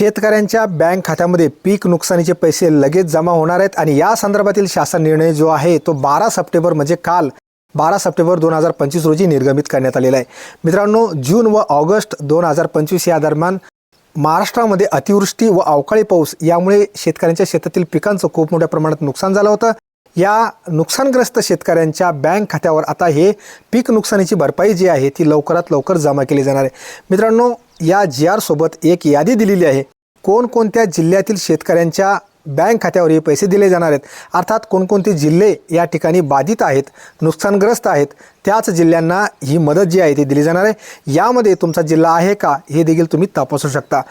शेतकऱ्यांच्या बँक खात्यामध्ये पीक नुकसानीचे पैसे लगेच जमा होणार आहेत आणि या संदर्भातील शासन निर्णय जो आहे तो बारा सप्टेंबर म्हणजे काल बारा सप्टेंबर दोन हजार पंचवीस रोजी निर्गमित करण्यात आलेला आहे. मित्रांनो जून व ऑगस्ट दोन हजार पंचवीस या दरम्यान महाराष्ट्रामध्ये अतिवृष्टी व अवकाळी पाऊस यामुळे शेतकऱ्यांच्या शेतातील पिकांचं खूप मोठ्या प्रमाणात नुकसान झालं होतं. या नुकसानग्रस्त शेतकऱ्यांच्या बँक खात्यावर आता हे पीक नुकसानीची भरपाई जी आहे ती लवकरात लवकर जमा केली जाणार आहे. मित्रांनो या जी आर सोबत एक यादी दिलेली आहे. कोणकोणत्या जिल्ह्यातील शेतकऱ्यांच्या बँक खात्यावर हे पैसे दिले जाणार आहेत? अर्थात कोणकोणते जिल्हे या ठिकाणी बाधित आहेत नुकसानग्रस्त आहेत? त्याच जिल्ह्यांना ही मदत जी आहे ती दिली जाणार आहे. यामध्ये तुमचा जिल्हा आहे का हे देखील तुम्ही तपासू शकता.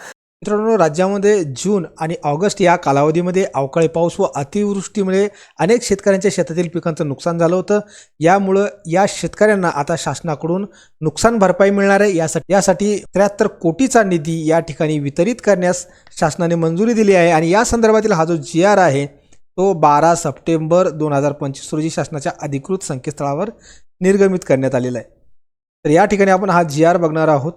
मित्रांनो राज्यामध्ये जून आणि ऑगस्ट या कालावधीमध्ये अवकाळी पाऊस व अतिवृष्टीमुळे अनेक शेतकऱ्यांच्या शेतातील पिकांचं नुकसान झालं होतं. यामुळं या शेतकऱ्यांना आता शासनाकडून नुकसान भरपाई मिळणार आहे. यासाठी यासाठी त्र्याहत्तर कोटीचा निधी या ठिकाणी वितरित करण्यास शासनाने मंजुरी दिली आहे. आणि या संदर्भातील हा जो जी आर आहे तो बारा सप्टेंबर दोन हजार पंचवीस रोजी शासनाच्या अधिकृत संकेतस्थळावर निर्गमित करण्यात आलेला आहे. तर या ठिकाणी आपण हा जी आर बघणार आहोत.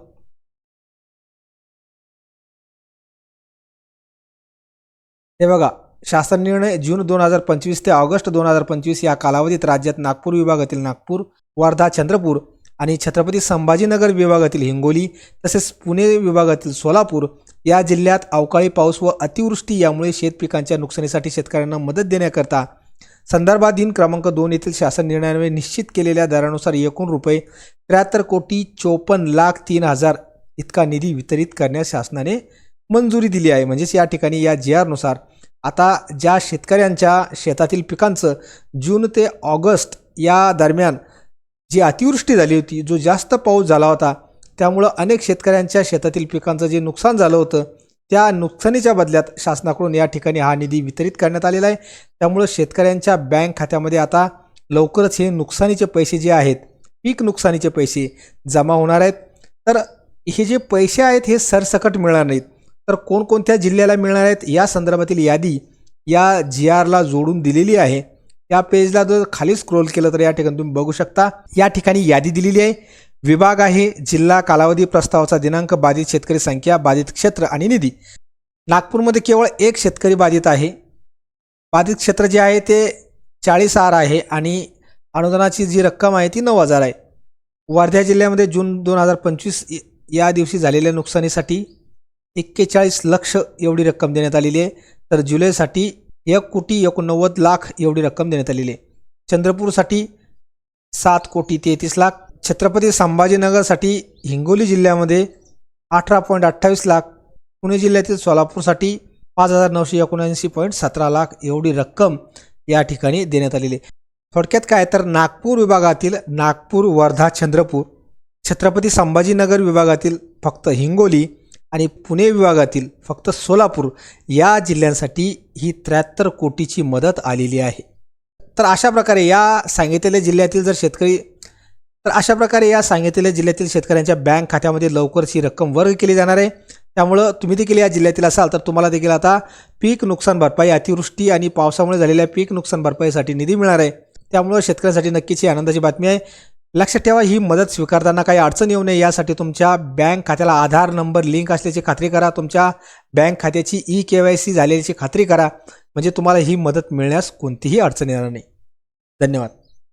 हे बघा शासन निर्णय जून दोन हजार पंचवीस ते ऑगस्ट दोन हजार पंचवीस या कालावधीत राज्यात नागपूर विभागातील नागपूर वर्धा चंद्रपूर आणि छत्रपती संभाजीनगर विभागातील हिंगोली तसेच पुणे विभागातील सोलापूर या जिल्ह्यात अवकाळी पाऊस व अतिवृष्टी यामुळे शेतपिकांच्या नुकसानीसाठी शेतकऱ्यांना मदत देण्याकरता संदर्भाधीन क्रमांक दोन येथील शासन निर्णयाने निश्चित केलेल्या दरानुसार एकूण रुपये त्र्याहत्तर कोटी चोपन्न लाख तीन हजार इतका निधी वितरित करण्यास शासनाने मंजुरी दिली आहे. म्हणजेच या ठिकाणी या जी आरनुसार आता ज्या शेतकऱ्यांच्या शेतातील पिकांचं जून ते ऑगस्ट या दरम्यान जी अतिवृष्टी झाली होती जो जास्त पाऊस झाला होता त्यामुळं अनेक शेतकऱ्यांच्या शेतातील पिकांचं जे नुकसान झालं होतं त्या नुकसानीच्या बदल्यात शासनाकडून या ठिकाणी हा निधी वितरित करण्यात आलेला आहे. त्यामुळं शेतकऱ्यांच्या बँक खात्यामध्ये आता लवकरच हे नुकसानीचे पैसे जे आहेत पीक नुकसानीचे पैसे जमा होणार आहेत. तर हे जे पैसे आहेत हे सरसकट मिळणार नाहीत. तर कोणकोणत्या जिल्ह्याला मिळणार आहेत या संदर्भातील यादी या जी आरला जोडून दिलेली आहे. या पेजला जर खाली स्क्रोल केलं तर या ठिकाणी तुम्ही बघू शकता. या ठिकाणी यादी दिलेली आहे. विभाग आहे जिल्हा कालावधी प्रस्तावाचा दिनांक बाधित शेतकरी संख्या बाधित क्षेत्र आणि निधी. नागपूरमध्ये केवळ एक शेतकरी बाधित आहे. बाधित क्षेत्र जे आहे ते चाळीस आर आहे आणि अनुदानाची जी रक्कम आहे ती नऊ हजार आहे. वर्धा जिल्ह्यामध्ये जून दोन हजार पंचवीस या दिवशी झालेल्या नुकसानीसाठी एक्केचाळीस लक्ष एवढी रक्कम देण्यात आलेली आहे. तर जुलैसाठी एक कोटी एकोणनव्वद लाख एवढी रक्कम देण्यात आलेली आहे. चंद्रपूरसाठी सात कोटी तेहतीस लाख. छत्रपती संभाजीनगरसाठी हिंगोली जिल्ह्यामध्ये अठरा पॉईंट अठ्ठावीस लाख. पुणे जिल्ह्यातील सोलापूरसाठी पाच हजार नऊशे एकोणऐंशी पॉईंट सतरा लाख एवढी रक्कम या ठिकाणी देण्यात आलेली आहे. थोडक्यात काय तर नागपूर विभागातील नागपूर वर्धा चंद्रपूर छत्रपती संभाजीनगर विभागातील फक्त हिंगोली आणि पुणे विभागातील फक्त सोलापूर या जिल्ह्यांसाठी ही त्र्याहत्तर कोटीची मदत आलेली आहे. तर अशा प्रकारे या सांगितलेल्या जिल्ह्यातील जर शेतकरी तर अशा प्रकारे या सांगितलेल्या जिल्ह्यातील शेतकऱ्यांच्या बँक खात्यामध्ये लवकरच ही रक्कम वर्ग केली जाणार आहे. त्यामुळं तुम्ही देखील या जिल्ह्यातील असाल तर तुम्हाला देखील आता पीक नुकसान भरपाई अतिवृष्टी आणि पावसामुळे झालेल्या पीक नुकसान भरपाईसाठी निधी मिळणार आहे. त्यामुळं शेतकऱ्यांसाठी नक्कीच ही आनंदाची बातमी आहे. लक्षात ठेवा ही मदत स्वीकारताना काही अडचण येऊ नये. यासाठी तुमच्या बँक खात्याला आधार नंबर लिंक असल्याची खात्री करा. तुमच्या बँक खात्याची ई के वाय सी झालेल्याची खात्री करा. म्हणजे तुम्हाला ही मदत मिळण्यास कोणतीही अडचण येणार नाही. धन्यवाद.